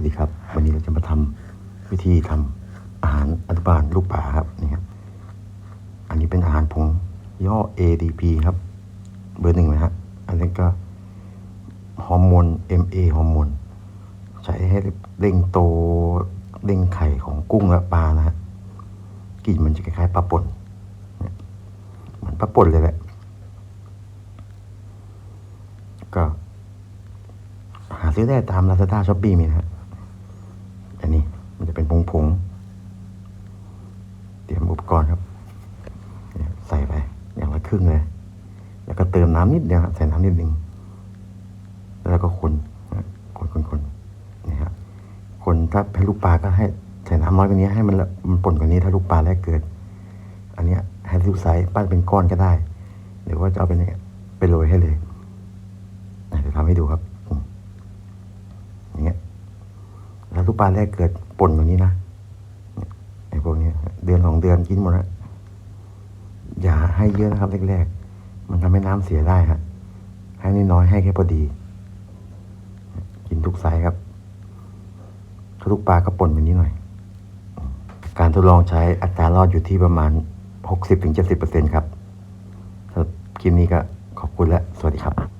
วัสดีครับ วันนี้เราจะมาทำวิธีทำอาหารอนุบาลลูกป่าครับนี่ครับ อันนี้เป็นอาหารผงย่อ ADP ครับ เบอร์หนึ่งนะฮะอันนี้ก็ฮอร์โมน MA ฮอร์โมนใช้ให้เร่งโตเร่งไข่ของกุ้งและปลานะฮะกลิ่นมันจะคล้ายๆปลาป่นเนี่ยเหมือนปลาป่นเลยแหละก็หาซื้อได้ตาม Lazada Shopee มีนะฮะอันนี้มันจะเป็นผงผง ๆเตรียมอุปกรณ์ครับ ใส่ไปอย่างละครึ่งเลย แล้วก็เติมน้ำนิดเดียวใส่น้ำนิดนึง แล้วก็คนคนคนคนนี่ฮะคนถ้าให้ลูกปลาก็ให้ใส่น้ำน้อยกว่านี้ให้มันละมันป่นกว่านี้ถ้าลูกปลาแรกเกิด อันเนี้ยให้ลูกไซส์ปั้นเป็นก้อนก็ได้ หรือว่าจะเอาเป็นอย่างเงี้ยไปโรยให้เลยเดี๋ยวทำให้ดูครับอย่างเงี้ยแล้วลูกปลาแรกเกิดป่นกว่านี้นะ พวกเนี้เดือนสองเดือนกินหมดแล้วอย่าให้เยอะนะครับแรกๆมันทำให้น้ำเสียได้ฮะให้น้อยๆให้แค่พอดี กินทุกไซส์ครับถ้าลูกปลาก็ป่นแบบนี้หน่อย การทดลองใช้อัตรารอดอยู่ที่ประมาณ 60-70%ครับสำหรับคลิปนี้ก็ขอบคุณและสวัสดีครับ